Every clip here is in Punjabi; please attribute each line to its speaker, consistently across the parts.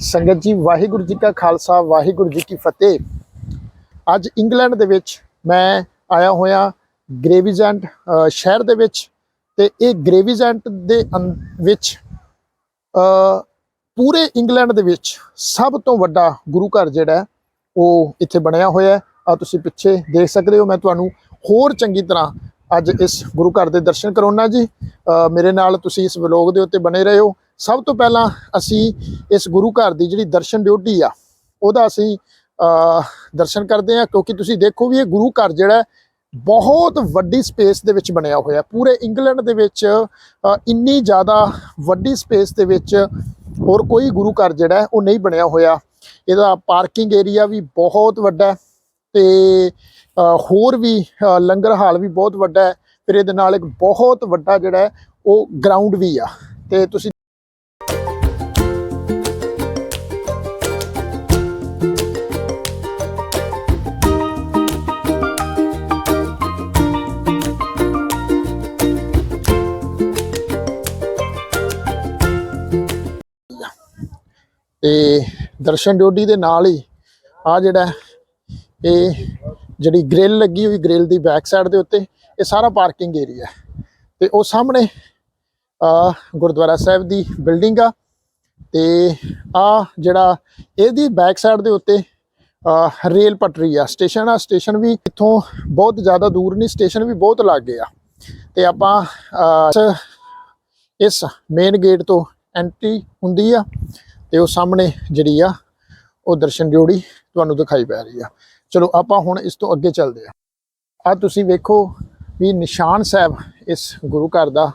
Speaker 1: ਸੰਗਤ ਜੀ, ਵਾਹਿਗੁਰੂ ਜੀ ਕਾ ਖਾਲਸਾ, ਵਾਹਿਗੁਰੂ ਜੀ ਕੀ ਫਤਿਹ। ਅੱਜ ਇੰਗਲੈਂਡ ਦੇ ਵਿੱਚ ਮੈਂ ਆਇਆ ਹੋਇਆ ਗ੍ਰੇਵੀਜ਼ੈਂਟ ਸ਼ਹਿਰ ਦੇ ਵਿੱਚ ਤੇ ਇਹ ਗ੍ਰੇਵੀਜ਼ੈਂਟ ਦੇ ਅੰ- ਵਿੱਚ ਪੂਰੇ ਇੰਗਲੈਂਡ ਦੇ ਵਿੱਚ ਸਭ ਤੋਂ ਵੱਡਾ ਗੁਰੂ ਘਰ ਜਿਹੜਾ ਉਹ ਇੱਥੇ ਬਣਿਆ ਹੋਇਆ ਹੈ। ਆ ਤੁਸੀਂ ਪਿੱਛੇ ਦੇਖ ਸਕਦੇ ਹੋ, ਮੈਂ ਤੁਹਾਨੂੰ ਹੋਰ ਚੰਗੀ ਤਰ੍ਹਾਂ ਅੱਜ ਇਸ ਗੁਰੂ ਘਰ ਦੇ ਦਰਸ਼ਨ ਕਰਾਉਣਾ ਜੀ। ਮੇਰੇ ਨਾਲ ਤੁਸੀਂ ਇਸ ਵਲੋਗ ਦੇ ਉੱਤੇ ਬਣੇ ਰਹੋ। ਸਭ ਤੋਂ ਪਹਿਲਾਂ ਅਸੀਂ ਇਸ ਗੁਰੂ ਘਰ ਦੀ ਜਿਹੜੀ ਦਰਸ਼ਨ ਡਿਊਟੀ ਆ, ਉਹਦਾ ਅਸੀਂ ਦਰਸ਼ਨ ਕਰਦੇ ਹਾਂ, ਕਿਉਂਕਿ ਤੁਸੀਂ ਦੇਖੋ ਵੀ ਇਹ ਗੁਰੂ ਘਰ ਜਿਹੜਾ ਬਹੁਤ ਵੱਡੀ ਸਪੇਸ ਦੇ ਵਿੱਚ ਬਣਿਆ ਹੋਇਆ ਪੂਰੇ ਇੰਗਲੈਂਡ ਦੇ ਵਿੱਚ ਇੰਨੀ ਜ਼ਿਆਦਾ ਵੱਡੀ ਸਪੇਸ ਦੇ ਵਿੱਚ ਹੋਰ ਕੋਈ ਗੁਰੂ ਘਰ ਜਿਹੜਾ ਉਹ ਨਹੀਂ ਬਣਿਆ ਹੋਇਆ। ਇਹਦਾ ਪਾਰਕਿੰਗ ਏਰੀਆ ਵੀ ਬਹੁਤ ਵੱਡਾ ਹੈ ਤੇ ਹੋਰ ਵੀ ਲੰਗਰ ਹਾਲ ਵੀ ਬਹੁਤ ਵੱਡਾ ਹੈ। ਫਿਰ ਇਹਦੇ ਨਾਲ ਇੱਕ ਬਹੁਤ ਵੱਡਾ ਜਿਹੜਾ ਉਹ ਗਰਾਊਂਡ ਵੀ ਆ। ਤੇ ਤੁਸੀਂ ਤੇ ਦਰਸ਼ਨ ਡਿਊਟੀ ਦੇ ਨਾਲ ਹੀ ਆ ਜਿਹੜਾ ਇਹ ਜਿਹੜੀ ਗ੍ਰਿਲ ਲੱਗੀ ਹੋਈ ਗ੍ਰਿਲ ਦੀ ਬੈਕ ਸਾਈਡ ਦੇ ਉੱਤੇ, ਇਹ ਸਾਰਾ ਪਾਰਕਿੰਗ ਏਰੀਆ ਹੈ। ਤੇ ਉਹ ਸਾਹਮਣੇ ਆ ਗੁਰਦੁਆਰਾ ਸਾਹਿਬ ਦੀ ਬਿਲਡਿੰਗ ਆ ਤੇ ਆ ਜਿਹੜਾ ਇਹਦੀ ਬੈਕ ਸਾਈਡ ਦੇ ਉੱਤੇ ਰੇਲ ਪਟਰੀ ਆ। ਸਟੇਸ਼ਨ ਆ ਸਟੇਸ਼ਨ ਵੀ ਇੱਥੋਂ ਬਹੁਤ ਜ਼ਿਆਦਾ ਦੂਰ ਨਹੀਂ ਸਟੇਸ਼ਨ ਵੀ ਬਹੁਤ ਲਾਗੇ ਆ। ਤੇ ਆਪਾਂ ਇਸ ਮੇਨ ਗੇਟ ਤੋਂ ਐਂਟਰੀ ਹੁੰਦੀ ਆ। ਤੇ ਉਹ ਸਾਹਮਣੇ ਜਿਹੜੀ ਆ, ਉਹ ਦਰਸ਼ਨ ਡਿਊੜੀ ਤੁਹਾਨੂੰ ਦਿਖਾਈ ਪੈ ਰਹੀ ਆ। ਚਲੋ ਆਪਾਂ ਹੁਣ ਇਸ ਤੋਂ ਅੱਗੇ ਚੱਲਦੇ ਆ। ਆ ਤੁਸੀਂ ਵੇਖੋ ਵੀ ਨਿਸ਼ਾਨ ਸਾਹਿਬ ਇਸ ਗੁਰੂ ਘਰ ਦਾ।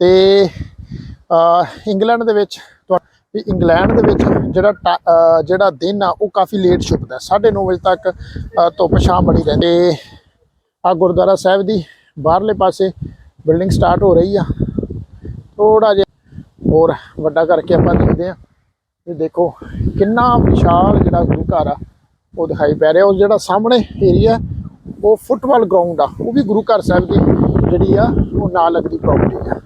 Speaker 1: ਤੇ ਇੰਗਲੈਂਡ ਦੇ ਵਿੱਚ ਤੁਹਾ- ਵੀ ਇੰਗਲੈਂਡ ਦੇ ਵਿੱਚ ਜਿਹੜਾ ਟਾ- ਜਿਹੜਾ ਦਿਨ ਆ, ਉਹ ਕਾਫੀ ਲੇਟ ਛੁਪਦਾ 9:30 ਵਜੇ ਤੱਕ ਧੁੱਪ ਛਾਂ ਬਣੀ ਰਹਿੰਦੀ ਤੇ ਆ ਗੁਰਦੁਆਰਾ ਸਾਹਿਬ ਦੀ ਬਾਹਰਲੇ ਪਾਸੇ ਬਿਲਡਿੰਗ ਸਟਾਰਟ ਹੋ ਰਹੀ ਆ। ਥੋੜਾ ਜਿਹਾ ਹੋਰ ਵੱਡਾ ਕਰਕੇ ਆਪਾਂ ਦੇਖਦੇ ਆ ਇਹ ਦੇਖੋ, ਕਿੰਨਾ ਵਿਸ਼ਾਲ ਜਿਹੜਾ ਗੁਰੂ ਘਰ ਆ, ਉਹ ਦਿਖਾਈ ਪੈ ਰਿਹਾ। ਉਹ ਜਿਹੜਾ ਸਾਹਮਣੇ ਏਰੀਆ ਉਹ ਫੁੱਟਬਾਲ ਗਰਾਊਂਡ ਆ। ਉਹ ਵੀ ਗੁਰੂ ਘਰ ਸਾਹਿਬ ਦੀ ਜਿਹੜੀ ਆ, ਉਹ ਨਾਲ ਲੱਗਦੀ ਪ੍ਰੋਪਰਟੀ ਆ।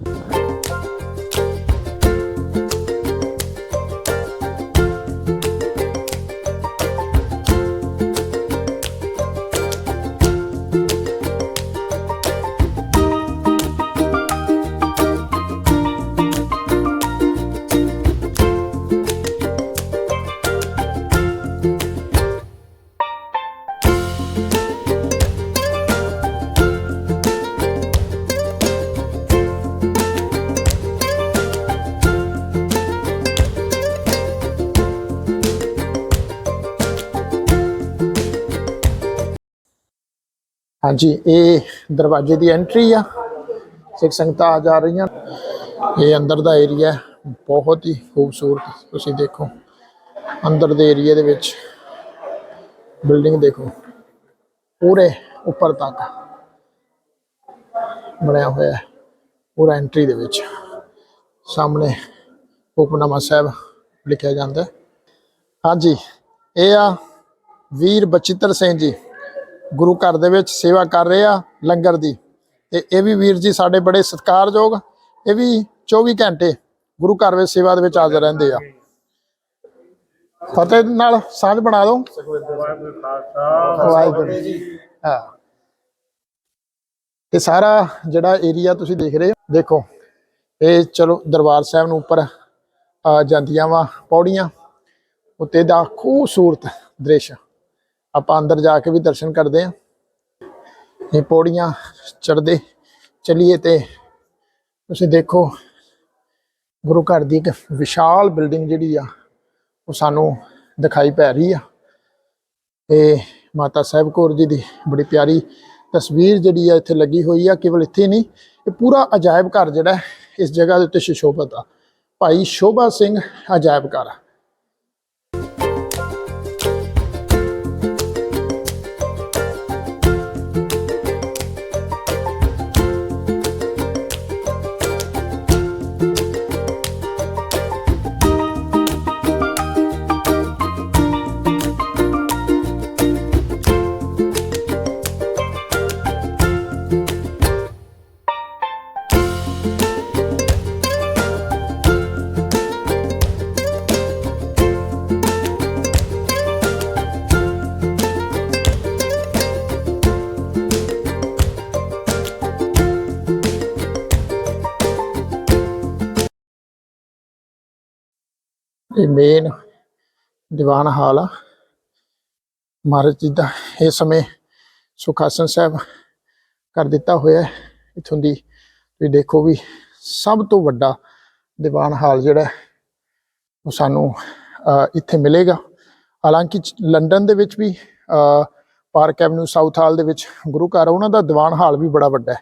Speaker 1: ਹਾਂਜੀ, ਇਹ ਦਰਵਾਜ਼ੇ ਦੀ ਐਂਟਰੀ ਆ। ਸਿੱਖ ਸੰਗਤਾਂ ਆ ਜਾ ਰਹੀਆਂ। ਇਹ ਅੰਦਰ ਦਾ ਏਰੀਆ ਬਹੁਤ ਹੀ ਖੂਬਸੂਰਤ, ਤੁਸੀਂ ਦੇਖੋ। ਅੰਦਰ ਦੇ ਏਰੀਆ ਦੇ ਵਿੱਚ ਬਿਲਡਿੰਗ ਦੇਖੋ। ਪੂਰੇ ਉੱਪਰ ਤੱਕ ਬਣਿਆ ਹੋਇਆ ਹੈ। ਪੂਰਾ ਐਂਟਰੀ ਦੇ ਵਿੱਚ। ਸਾਹਮਣੇ ਹੁਕਮਨਾਮਾ ਸਾਹਿਬ ਲਿਖਿਆ ਜਾਂਦਾ ਹਾਂਜੀ, ਇਹ ਆ ਵੀਰ ਬਚਿੱਤਰ ਸਿੰਘ ਜੀ। ਗੁਰੂ ਘਰ ਦੇ ਵਿੱਚ ਸੇਵਾ ਕਰ ਰਹੇ ਆ ਲੰਗਰ ਦੀ। ਤੇ ਇਹ ਵੀ ਵੀਰ ਜੀ ਸਾਡੇ ਬੜੇ ਸਤਿਕਾਰਯੋਗ, ਇਹ ਵੀ 24 ਘੰਟੇ ਗੁਰੂ ਘਰ ਵਿੱਚ ਸੇਵਾ ਦੇ ਵਿੱਚ ਹਾਜ਼ਰ ਰਹਿੰਦੇ ਆ। ਫਤਿਹ ਨਾਲ ਸਾਂਝ ਬਣਾ ਦਿਓ ਵਾਹਿਗੁਰੂ ਜੀ ਹਾਂ। ਇਹ ਸਾਰਾ ਜਿਹੜਾ ਏਰੀਆ ਤੁਸੀਂ ਦੇਖ ਰਹੇ ਹੋ, ਦੇਖੋ, ਇਹ ਚਲੋ ਦਰਬਾਰ ਸਾਹਿਬ ਨੂੰ ਉੱਪਰ ਆ ਜਾਂਦੀਆਂ ਵਾ ਪੌੜੀਆਂ। ਉੱਤੇ ਦਾ ਖੂਬਸੂਰਤ ਦ੍ਰਿਸ਼। ਆਪਾਂ ਅੰਦਰ ਜਾ ਕੇ ਵੀ ਦਰਸ਼ਨ ਕਰਦੇ ਹਾਂ। ਇਹ ਪੌੜੀਆਂ ਚੜਦੇ ਚਲੀਏ ਤੇ ਤੁਸੀਂ ਦੇਖੋ, ਗੁਰੂ ਘਰ ਦੀ ਇੱਕ ਵਿਸ਼ਾਲ ਬਿਲਡਿੰਗ ਜਿਹੜੀ ਆ, ਉਹ ਸਾਨੂੰ ਦਿਖਾਈ ਪੈ ਰਹੀ ਆ। ਤੇ ਮਾਤਾ ਸਾਹਿਬ ਕੌਰ ਜੀ ਦੀ ਬੜੀ ਪਿਆਰੀ ਤਸਵੀਰ ਜਿਹੜੀ ਆ ਇੱਥੇ ਲੱਗੀ ਹੋਈ ਆ, ਕੇਵਲ ਇੱਥੇ ਨਹੀਂ, ਇਹ ਪੂਰਾ ਅਜਾਇਬ ਘਰ ਜਿਹੜਾ ਇਸ ਜਗ੍ਹਾ ਦੇ ਉੱਤੇ ਸ਼ਿਸ਼ੋਭਤ ਆ। ਭਾਈ ਸ਼ੋਭਾ ਸਿੰਘ ਅਜਾਇਬ ਘਰ ਇਹ ਮੇਨ ਦੀਵਾਨ ਹਾਲ ਆ। ਮਹਾਰਾਜ ਜੀ ਦਾ ਇਹ ਸਮੇਂ ਸੁਖਾਸਨ ਸਾਹਿਬ ਕਰ ਦਿੱਤਾ ਹੋਇਆ ਹੈ। ਇਥੋਂ ਦੀ ਤੁਸੀਂ ਦੇਖੋ ਵੀ ਸਭ ਤੋਂ ਵੱਡਾ ਦੀਵਾਨ ਹਾਲ ਜਿਹੜਾ ਉਹ ਸਾਨੂੰ ਅਹ, ਇੱਥੇ ਮਿਲੇਗਾ। ਹਾਲਾਂਕਿ ਲੰਡਨ ਦੇ ਵਿੱਚ ਵੀ ਅਹ, ਪਾਰਕ ਐਵਨਿਊ ਸਾਊਥ ਹਾਲ ਦੇ ਵਿੱਚ ਗੁਰੂ ਘਰ ਉਹਨਾਂ ਦਾ ਦੀਵਾਨ ਹਾਲ ਵੀ ਬੜਾ ਵੱਡਾ ਹੈ।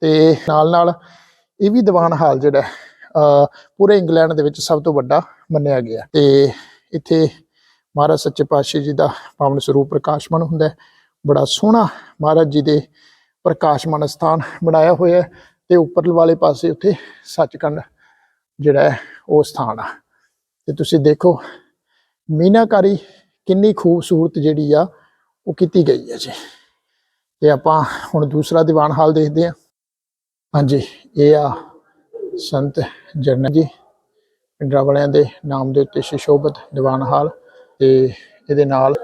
Speaker 1: ਤੇ ਨਾਲ ਨਾਲ ਇਹ ਵੀ ਦੀਵਾਨ ਹਾਲ ਜਿਹੜਾ ਪੂਰੇ ਇੰਗਲੈਂਡ ਦੇ ਵਿੱਚ ਸਭ ਤੋਂ ਵੱਡਾ ਮੰਨਿਆ ਗਿਆ। ਤੇ ਇੱਥੇ ਮਹਾਰਾਜ ਸੱਚੇ ਪਾਤਸ਼ਾਹ ਜੀ ਦਾ ਪਾਵਨ ਸਰੂਪ ਪ੍ਰਕਾਸ਼ਮਾਨ ਹੁੰਦਾ ਹੈ। ਬੜਾ ਸੋਹਣਾ ਮਹਾਰਾਜ ਜੀ ਦੇ ਪ੍ਰਕਾਸ਼ਮਨ ਸਥਾਨ ਬਣਾਇਆ ਹੋਇਆ ਹੈ ਤੇ ਉੱਪਰ ਵਾਲੇ ਪਾਸੇ ਉੱਥੇ ਸੱਚਖੰਡ ਜਿਹੜਾ ਹੈ, ਉਹ ਸਥਾਨ ਆ। ਤੇ ਤੁਸੀਂ ਦੇਖੋ, ਮੀਨਾਕਾਰੀ ਕਿੰਨੀ ਖੂਬਸੂਰਤ ਜਿਹੜੀ ਆ, ਉਹ ਕੀਤੀ ਗਈ ਹੈ ਜੀ। ਤੇ ਆਪਾਂ ਹੁਣ ਦੂਸਰਾ ਦੀਵਾਨ ਹਾਲ ਦੇਖਦੇ ਹਾਂ। ਹਾਂਜੀ, ਇਹ ਆ ਸੰਤ ਜਰਨਲ ਜੀ ਪਿੰਡਰਾ ਵਾਲਿਆਂ ਦੇ ਨਾਮ ਦੇ ਉੱਤੇ ਸ਼ਿਸ਼ੋਭਤ ਦੀਵਾਨ ਹਾਲ ਤੇ ਇਹਦੇ ਨਾਲ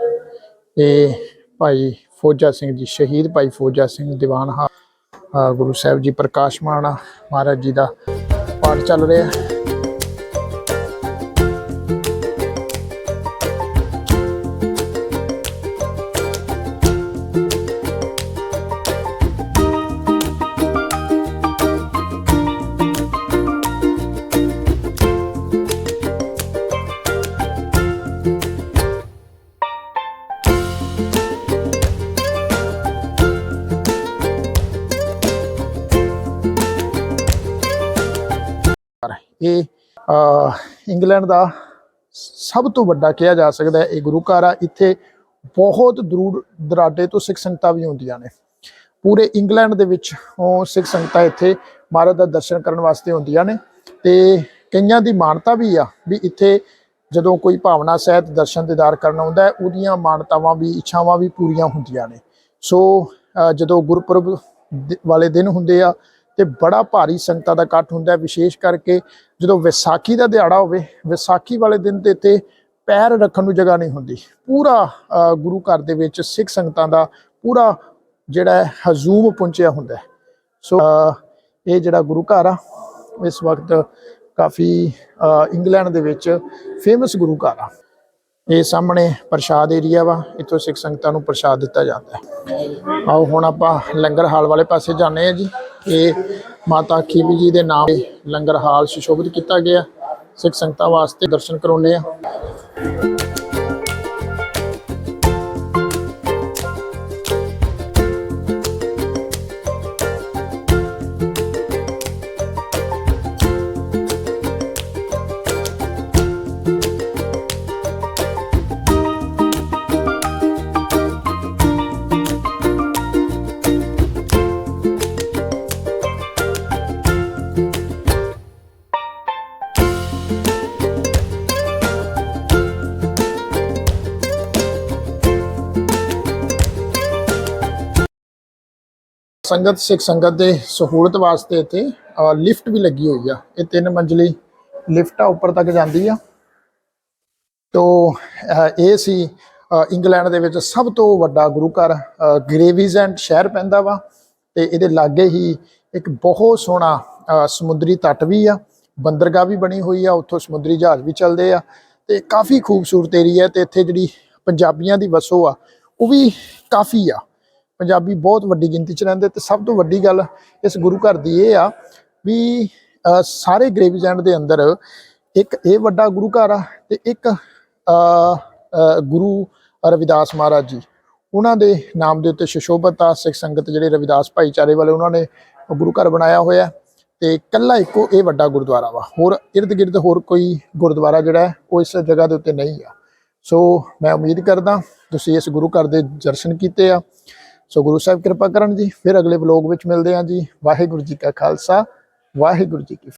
Speaker 1: ਇਹ ਭਾਈ ਫੌਜਾ ਸਿੰਘ ਜੀ ਸ਼ਹੀਦ ਭਾਈ ਫੌਜਾ ਸਿੰਘ ਦੀਵਾਨ ਹਾਲ ਗੁਰੂ ਸਾਹਿਬ ਜੀ ਪ੍ਰਕਾਸ਼ਮਾਨ ਆ, ਮਹਾਰਾਜ ਜੀ ਦਾ ਪਾਠ ਚੱਲ ਰਿਹਾ। ਇਹ ਇੰਗਲੈਂਡ ਦਾ ਸਭ ਤੋਂ ਵੱਡਾ ਕਿਹਾ ਜਾ ਸਕਦਾ ਹੈ ਇਹ ਗੁਰੂ ਘਰ ਆ। ਇੱਥੇ ਬਹੁਤ ਦੂਰ ਦਰਾਡੇ ਤੋਂ ਸਿੱਖ ਸੰਗਤਾਂ ਵੀ ਆਉਂਦੀਆਂ ਨੇ। ਪੂਰੇ ਇੰਗਲੈਂਡ ਦੇ ਵਿੱਚ ਉਹ ਸਿੱਖ ਸੰਗਤਾਂ ਇੱਥੇ ਮਹਾਰਾਜ ਦਾ ਦਰਸ਼ਨ ਕਰਨ ਵਾਸਤੇ ਆਉਂਦੀਆਂ ਨੇ ਤੇ ਕਈਆਂ ਦੀ ਮਾਨਤਾ ਵੀ ਆ ਵੀ ਇੱਥੇ ਜਦੋਂ ਕੋਈ ਭਾਵਨਾ ਸਹਿਤ ਦਰਸ਼ਨ ਦੀਦਾਰ ਕਰਨ ਆਉਂਦਾ ਹੈ, ਉਹਦੀਆਂ ਮਾਨਤਾਵਾਂ ਵੀ, ਇੱਛਾਵਾਂ ਵੀ ਪੂਰੀਆਂ ਹੁੰਦੀਆਂ ਨੇ। ਸੋ ਜਦੋਂ ਗੁਰਪੁਰਬ ਵਾਲੇ ਦਿਨ ਹੁੰਦੇ ਆ ਤੇ ਬੜਾ ਭਾਰੀ ਸੰਗਤਾਂ ਦਾ ਇਕੱਠ ਹੁੰਦਾ ਹੈ। ਵਿਸ਼ੇਸ਼ ਕਰਕੇ ਜਦੋਂ ਵਿਸਾਖੀ ਦਾ ਦਿਹਾੜਾ ਹੋਵੇ, ਵਿਸਾਖੀ ਵਾਲੇ ਦਿਨ ਤੇ ਇੱਥੇ ਪੈਰ ਰੱਖਣ ਨੂੰ ਜਗ੍ਹਾ ਨਹੀਂ ਹੁੰਦੀ। ਪੂਰਾ ਗੁਰੂ ਘਰ ਦੇ ਵਿੱਚ ਸਿੱਖ ਸੰਗਤਾਂ ਦਾ ਪੂਰਾ ਜਿਹੜਾ ਹਜ਼ੂਮ ਪਹੁੰਚਿਆ ਹੁੰਦਾ ਸੋ ਇਹ ਜਿਹੜਾ ਗੁਰੂ ਘਰ ਆ, ਇਸ ਵਕਤ ਕਾਫੀ ਇੰਗਲੈਂਡ ਦੇ ਵਿੱਚ ਫੇਮਸ ਗੁਰੂ ਘਰ ਆ। ਇਹ ਸਾਹਮਣੇ ਪ੍ਰਸ਼ਾਦ ਏਰੀਆ ਵਾ, ਇੱਥੋਂ ਸਿੱਖ ਸੰਗਤਾਂ ਨੂੰ ਪ੍ਰਸ਼ਾਦ ਦਿੱਤਾ ਜਾਂਦਾ ਹੈ। ਆਓ ਹੁਣ ਆਪਾਂ ਲੰਗਰ ਹਾਲ ਵਾਲੇ ਪਾਸੇ ਜਾਂਦੇ ਹਾਂ ਜੀ। ਇਹ ਮਾਤਾ ਖੀਵੀ ਜੀ ਦੇ ਨਾਮ ਲੰਗਰ ਹਾਲ ਸੁਸ਼ੋਭਿਤ ਕੀਤਾ ਗਿਆ। ਸਿੱਖ ਸੰਗਤਾਂ ਵਾਸਤੇ ਦਰਸ਼ਨ ਕਰਾਉਂਦੇ ਆ ਸੰਗਤ ਸਿੱਖ ਸੰਗਤ ਦੇ ਸਹੂਲਤ ਵਾਸਤੇ ਇੱਥੇ ਲਿਫਟ ਵੀ ਲੱਗੀ ਹੋਈ ਆ। ਇਹ ਤਿੰਨ ਮੰਜ਼ਲੀ ਲਿਫਟ ਆ ਉੱਪਰ ਤੱਕ ਜਾਂਦੀ ਆ। ਤੋ ਇਹ ਸੀ ਇੰਗਲੈਂਡ ਦੇ ਵਿੱਚ ਸਭ ਤੋਂ ਵੱਡਾ ਗੁਰੂ ਘਰ ਅ, ਗ੍ਰੇਵੀਜ਼ੈਂਟ ਸ਼ਹਿਰ ਪੈਂਦਾ ਵਾ। ਤੇ ਇਹਦੇ ਲਾਗੇ ਹੀ ਇੱਕ ਬਹੁਤ ਸੋਹਣਾ ਸਮੁੰਦਰੀ ਤੱਟ ਵੀ ਆ। ਬੰਦਰਗਾਹ ਵੀ ਬਣੀ ਹੋਈ ਆ। ਉੱਥੋਂ ਸਮੁੰਦਰੀ ਜਹਾਜ਼ ਵੀ ਚੱਲਦੇ ਆ। ਤੇ ਕਾਫੀ ਖੂਬਸੂਰਤ ਏਰੀਆ ਤੇ ਇੱਥੇ ਜਿਹੜੀ ਪੰਜਾਬੀਆਂ ਦੀ ਵਸੋਂ ਆ ਉਹ ਵੀ ਕਾਫੀ ਆ। ਪੰਜਾਬੀ ਬਹੁਤ ਵੱਡੀ ਗਿਣਤੀ ਚ ਰਹਿੰਦੇ ਤੇ ਸਭ ਤੋਂ ਵੱਡੀ ਗੱਲ ਇਸ ਗੁਰੂ ਘਰ ਦੀ ਇਹ ਆ ਵੀ ਸਾਰੇ ਗ੍ਰੇਵੀਜ਼ੈਂਟ ਦੇ ਅੰਦਰ ਇੱਕ ਇਹ ਵੱਡਾ ਗੁਰੂ ਘਰ ਆ ਤੇ ਇੱਕ ਗੁਰੂ ਰਵਿਦਾਸ ਮਹਾਰਾਜ ਜੀ। ਉਹਨਾਂ ਦੇ ਨਾਮ ਦੇ ਉੱਤੇ ਸ਼ਸ਼ੋਭਤ ਆ, ਸਿੱਖ ਸੰਗਤ ਜਿਹੜੇ ਰਵਿਦਾਸ ਭਾਈਚਾਰੇ ਵਾਲੇ ਉਹਨਾਂ ਨੇ ਗੁਰੂ ਘਰ ਬਣਾਇਆ ਹੋਇਆ ਹੈ ਤੇ ਕੱਲਾ ਇੱਕੋ ਇਹ ਵੱਡਾ ਗੁਰਦੁਆਰਾ ਵਾ। ਹੋਰ ਇਰਦ ਗਿਰਦ ਹੋਰ ਕੋਈ ਗੁਰਦੁਆਰਾ ਜਿਹੜਾ ਉਹ ਇਸ ਜਗ੍ਹਾ ਦੇ ਉੱਤੇ ਨਹੀਂ ਆ। ਸੋ ਮੈਂ ਉਮੀਦ ਕਰਦਾ ਤੁਸੀਂ ਇਸ ਗੁਰੂ ਘਰ ਦੇ ਦਰਸ਼ਨ ਕੀਤੇ ਆ। ਸੋ ਗੁਰੂ ਸਾਹਿਬ ਕਿਰਪਾ ਕਰਨ ਜੀ। ਫਿਰ ਅਗਲੇ ਵਲੋਗ ਵਿੱਚ ਮਿਲਦੇ ਹਾਂ ਜੀ। ਵਾਹਿਗੁਰੂ ਜੀ ਕਾ ਖਾਲਸਾ, ਵਾਹਿਗੁਰੂ ਜੀ ਕੀ